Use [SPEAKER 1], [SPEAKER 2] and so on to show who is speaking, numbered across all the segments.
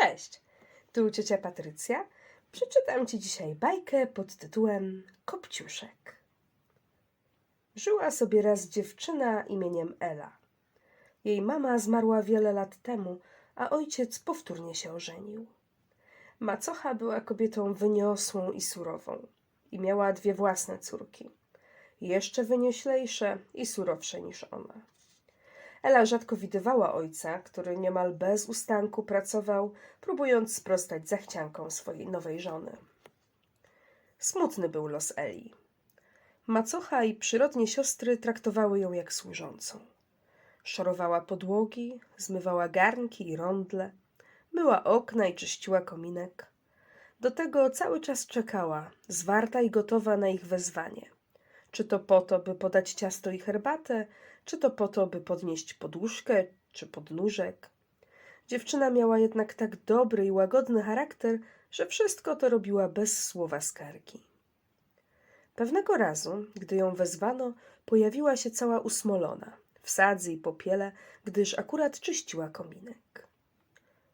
[SPEAKER 1] Cześć, tu ciocia Patrycja. Przeczytam Ci dzisiaj bajkę pod tytułem Kopciuszek. Żyła sobie raz dziewczyna imieniem Ela. Jej mama zmarła wiele lat temu, a ojciec powtórnie się ożenił. Macocha była kobietą wyniosłą i surową i miała dwie własne córki, jeszcze wynioślejsze i surowsze niż ona. Ela rzadko widywała ojca, który niemal bez ustanku pracował, próbując sprostać zachciankom swojej nowej żony. Smutny był los Eli. Macocha i przyrodnie siostry traktowały ją jak służącą. Szorowała podłogi, zmywała garnki i rondle, myła okna i czyściła kominek. Do tego cały czas czekała, zwarta i gotowa na ich wezwanie. Czy to po to, by podać ciasto i herbatę, czy to po to, by podnieść poduszkę czy podnóżek. Dziewczyna miała jednak tak dobry i łagodny charakter, że wszystko to robiła bez słowa skargi. Pewnego razu, gdy ją wezwano, pojawiła się cała usmolona, w sadzy i popiele, gdyż akurat czyściła kominek.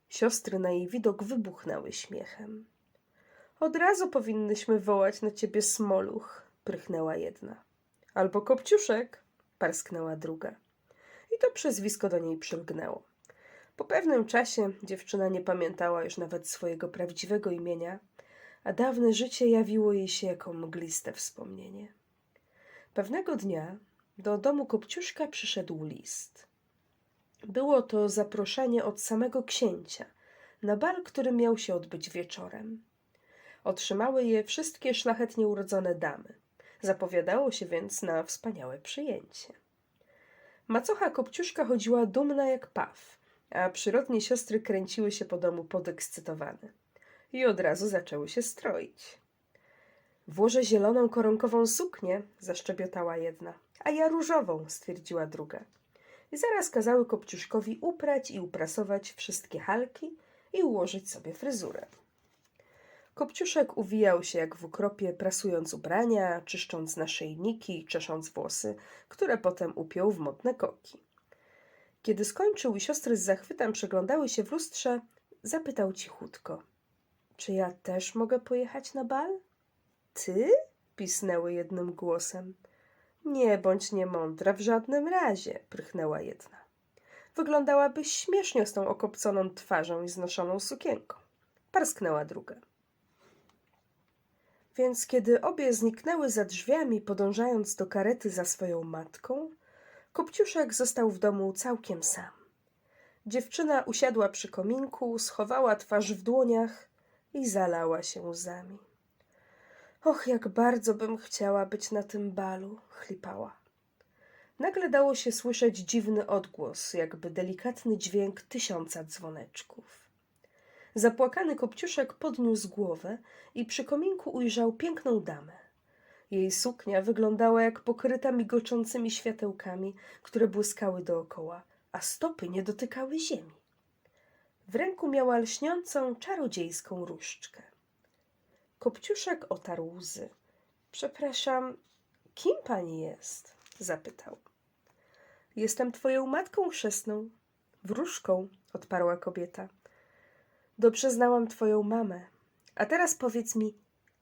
[SPEAKER 1] Siostry na jej widok wybuchnęły śmiechem. Od razu powinnyśmy wołać na ciebie smoluch, prychnęła jedna. Albo kopciuszek, parsknęła druga. I to przezwisko do niej przylgnęło. Po pewnym czasie dziewczyna nie pamiętała już nawet swojego prawdziwego imienia, a dawne życie jawiło jej się jako mgliste wspomnienie. Pewnego dnia do domu Kopciuszka przyszedł list. Było to zaproszenie od samego księcia na bal, który miał się odbyć wieczorem. Otrzymały je wszystkie szlachetnie urodzone damy. Zapowiadało się więc na wspaniałe przyjęcie. Macocha Kopciuszka chodziła dumna jak paw, a przyrodnie siostry kręciły się po domu podekscytowane. I od razu zaczęły się stroić. Włożę zieloną koronkową suknię, zaszczebiotała jedna, a ja różową, stwierdziła druga. I zaraz kazały Kopciuszkowi uprać i uprasować wszystkie halki i ułożyć sobie fryzurę. Kopciuszek uwijał się jak w ukropie, prasując ubrania, czyszcząc naszyjniki czesząc włosy, które potem upiął w modne koki. Kiedy skończył i siostry z zachwytem przeglądały się w lustrze, zapytał cichutko. Czy ja też mogę pojechać na bal? Ty? pisnęły jednym głosem. Nie bądź niemądra w żadnym razie, prychnęła jedna. Wyglądałabyś śmiesznie z tą okopconą twarzą i znoszoną sukienką. Parsknęła druga. Więc kiedy obie zniknęły za drzwiami, podążając do karety za swoją matką, Kopciuszek został w domu całkiem sam. Dziewczyna usiadła przy kominku, schowała twarz w dłoniach i zalała się łzami. Och, jak bardzo bym chciała być na tym balu, chlipała. Nagle dało się słyszeć dziwny odgłos, jakby delikatny dźwięk tysiąca dzwoneczków. Zapłakany Kopciuszek podniósł głowę i przy kominku ujrzał piękną damę. Jej suknia wyglądała jak pokryta migoczącymi światełkami, które błyskały dookoła, a stopy nie dotykały ziemi. W ręku miała lśniącą, czarodziejską różdżkę. Kopciuszek otarł łzy. Przepraszam, kim pani jest? zapytał. Jestem twoją matką chrzestną. Wróżką, odparła kobieta. Dobrze znałam twoją mamę. A teraz powiedz mi,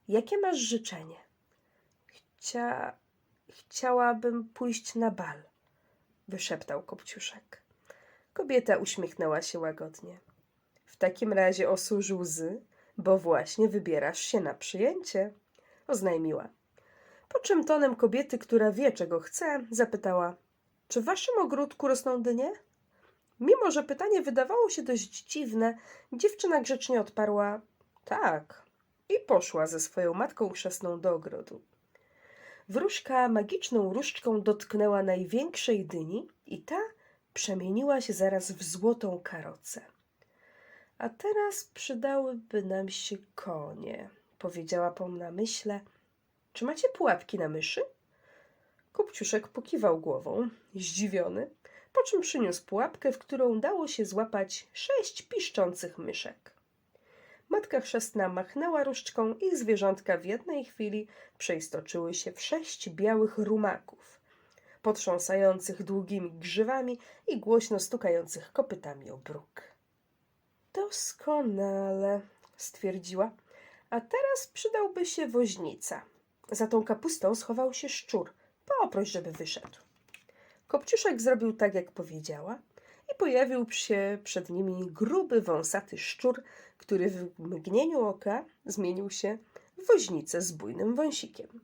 [SPEAKER 1] jakie masz życzenie? Chcia... Chciałabym pójść na bal, wyszeptał Kopciuszek. Kobieta uśmiechnęła się łagodnie. W takim razie osuż łzy, bo właśnie wybierasz się na przyjęcie, oznajmiła. Po czym tonem kobiety, która wie, czego chce, zapytała: Czy w waszym ogródku rosną dynie? Mimo, że pytanie wydawało się dość dziwne, dziewczyna grzecznie odparła: Tak, i poszła ze swoją matką chrzestną do ogrodu. Wróżka magiczną różdżką dotknęła największej dyni i ta przemieniła się zaraz w złotą karocę. A teraz przydałyby nam się konie, powiedziała po namyśle. Czy macie pułapki na myszy? Kupciuszek pokiwał głową, zdziwiony, po czym przyniósł pułapkę, w którą dało się złapać sześć piszczących myszek. Matka chrzestna machnęła różdżką i zwierzątka w jednej chwili przeistoczyły się w sześć białych rumaków, potrząsających długimi grzywami i głośno stukających kopytami o bruk. Doskonale, stwierdziła. A teraz przydałby się woźnica. Za tą kapustą schował się szczur. Poproś, żeby wyszedł. Kopciuszek zrobił tak, jak powiedziała i pojawił się przed nimi gruby, wąsaty szczur, który w mgnieniu oka zmienił się w woźnicę z bujnym wąsikiem.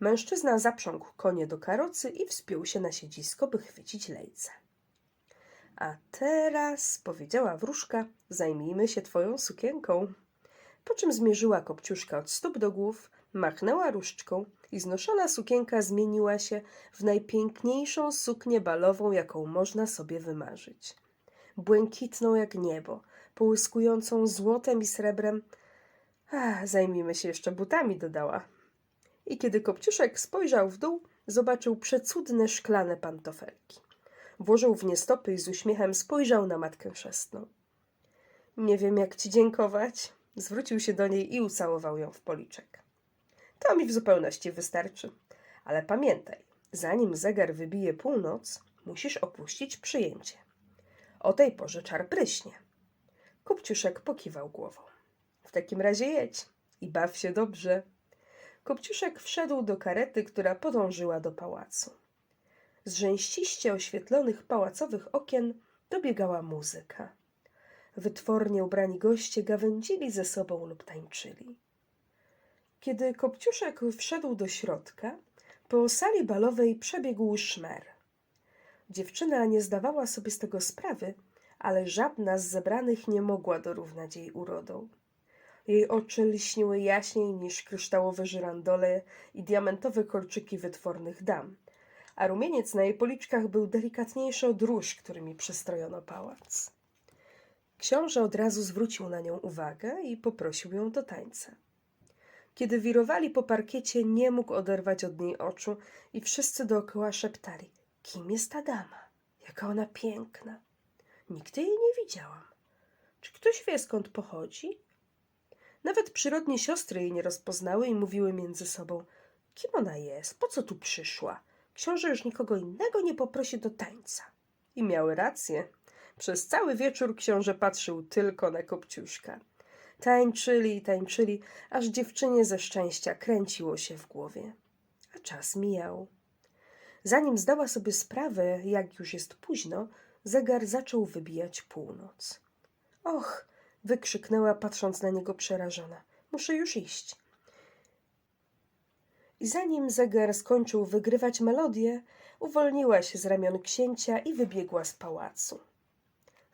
[SPEAKER 1] Mężczyzna zaprzągł konie do karocy i wspiął się na siedzisko, by chwycić lejce. A teraz, powiedziała wróżka, zajmijmy się twoją sukienką. Po czym zmierzyła kopciuszka od stóp do głów, machnęła różdżką i znoszona sukienka zmieniła się w najpiękniejszą suknię balową, jaką można sobie wymarzyć. Błękitną jak niebo, połyskującą złotem i srebrem. A, zajmijmy się jeszcze butami, dodała. I kiedy Kopciuszek spojrzał w dół, zobaczył przecudne szklane pantofelki. Włożył w nie stopy i z uśmiechem spojrzał na matkę chrzestną. Nie wiem, jak ci dziękować. Zwrócił się do niej i ucałował ją w policzek. To mi w zupełności wystarczy. Ale pamiętaj, zanim zegar wybije północ, musisz opuścić przyjęcie. O tej porze czar pryśnie. Kopciuszek pokiwał głową. W takim razie jedź i baw się dobrze. Kopciuszek wszedł do karety, która podążyła do pałacu. Z rzęściście oświetlonych pałacowych okien dobiegała muzyka. Wytwornie ubrani goście gawędzili ze sobą lub tańczyli. Kiedy Kopciuszek wszedł do środka, po sali balowej przebiegł szmer. Dziewczyna nie zdawała sobie z tego sprawy, ale żadna z zebranych nie mogła dorównać jej urodą. Jej oczy lśniły jaśniej niż kryształowe żyrandole i diamentowe kolczyki wytwornych dam, a rumieniec na jej policzkach był delikatniejszy od róż, którymi przystrojono pałac. Książę od razu zwrócił na nią uwagę i poprosił ją do tańca. Kiedy wirowali po parkiecie, nie mógł oderwać od niej oczu i wszyscy dookoła szeptali: Kim jest ta dama? Jaka ona piękna! Nigdy jej nie widziałam. Czy ktoś wie, skąd pochodzi? Nawet przyrodnie siostry jej nie rozpoznały i mówiły między sobą: Kim ona jest? Po co tu przyszła? Książę już nikogo innego nie poprosi do tańca. I miały rację. Przez cały wieczór książę patrzył tylko na Kopciuszka. Tańczyli i tańczyli, aż dziewczynie ze szczęścia kręciło się w głowie. A czas mijał. Zanim zdała sobie sprawę, jak już jest późno, zegar zaczął wybijać północ. Och! wykrzyknęła, patrząc na niego przerażona. Muszę już iść. I zanim zegar skończył wygrywać melodię, uwolniła się z ramion księcia i wybiegła z pałacu.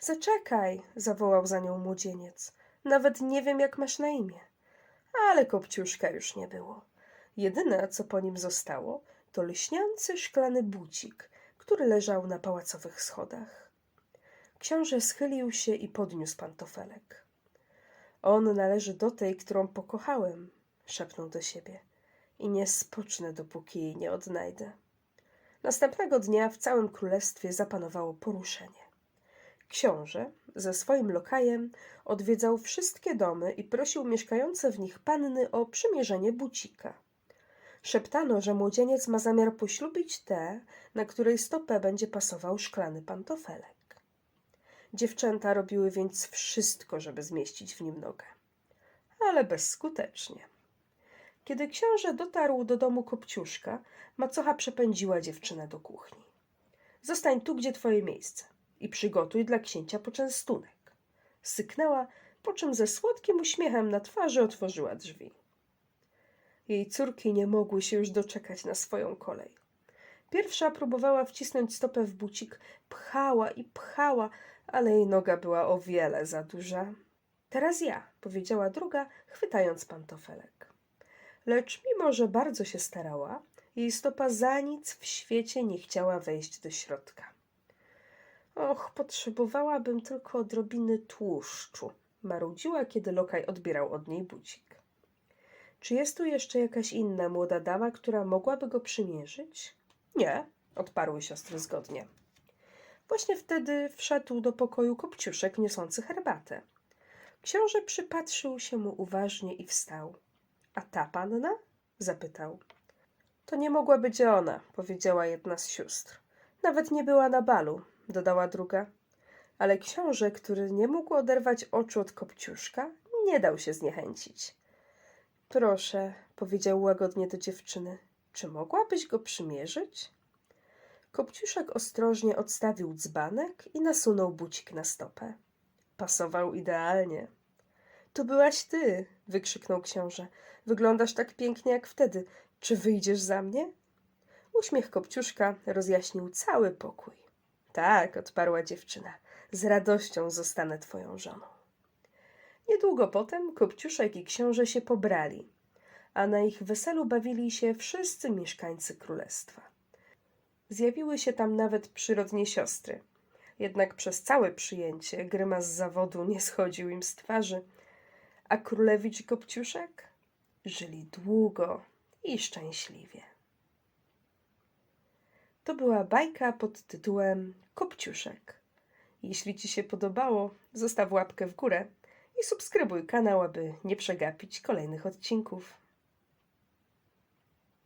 [SPEAKER 1] Zaczekaj, zawołał za nią młodzieniec. Nawet nie wiem, jak masz na imię. Ale kopciuszka już nie było. Jedyne, co po nim zostało, to lśniący szklany bucik, który leżał na pałacowych schodach. Książę schylił się i podniósł pantofelek. On należy do tej, którą pokochałem, szepnął do siebie. I nie spocznę, dopóki jej nie odnajdę. Następnego dnia w całym królestwie zapanowało poruszenie. Książę ze swoim lokajem odwiedzał wszystkie domy i prosił mieszkające w nich panny o przymierzenie bucika. Szeptano, że młodzieniec ma zamiar poślubić tę, na której stopę będzie pasował szklany pantofelek. Dziewczęta robiły więc wszystko, żeby zmieścić w nim nogę, ale bezskutecznie. Kiedy książę dotarł do domu Kopciuszka, macocha przepędziła dziewczynę do kuchni. Zostań tu, gdzie twoje miejsce i przygotuj dla księcia poczęstunek. Syknęła, po czym ze słodkim uśmiechem na twarzy otworzyła drzwi. Jej córki nie mogły się już doczekać na swoją kolej. Pierwsza próbowała wcisnąć stopę w bucik, pchała i pchała, ale jej noga była o wiele za duża. Teraz ja, powiedziała druga, chwytając pantofelek. Lecz mimo, że bardzo się starała, jej stopa za nic w świecie nie chciała wejść do środka. Och, potrzebowałabym tylko odrobiny tłuszczu, marudziła, kiedy lokaj odbierał od niej bucik. Czy jest tu jeszcze jakaś inna młoda dama, która mogłaby go przymierzyć? Nie, odparły siostry zgodnie. Właśnie wtedy wszedł do pokoju kopciuszek niosący herbatę. Książę przypatrzył się mu uważnie i wstał. A ta panna? zapytał. To nie mogła być ona, powiedziała jedna z sióstr. Nawet nie była na balu, dodała druga. Ale książę, który nie mógł oderwać oczu od Kopciuszka, nie dał się zniechęcić. Proszę, powiedział łagodnie do dziewczyny, czy mogłabyś go przymierzyć? Kopciuszek ostrożnie odstawił dzbanek i nasunął bucik na stopę. Pasował idealnie. To byłaś ty, wykrzyknął książę. Wyglądasz tak pięknie jak wtedy. Czy wyjdziesz za mnie? Uśmiech Kopciuszka rozjaśnił cały pokój. Tak, odparła dziewczyna. Z radością zostanę twoją żoną. Niedługo potem Kopciuszek i książę się pobrali, a na ich weselu bawili się wszyscy mieszkańcy królestwa. Zjawiły się tam nawet przyrodnie siostry. Jednak przez całe przyjęcie grymas zawodu nie schodził im z twarzy, a królewicz i Kopciuszek żyli długo i szczęśliwie. To była bajka pod tytułem Kopciuszek. Jeśli Ci się podobało, zostaw łapkę w górę i subskrybuj kanał, aby nie przegapić kolejnych odcinków.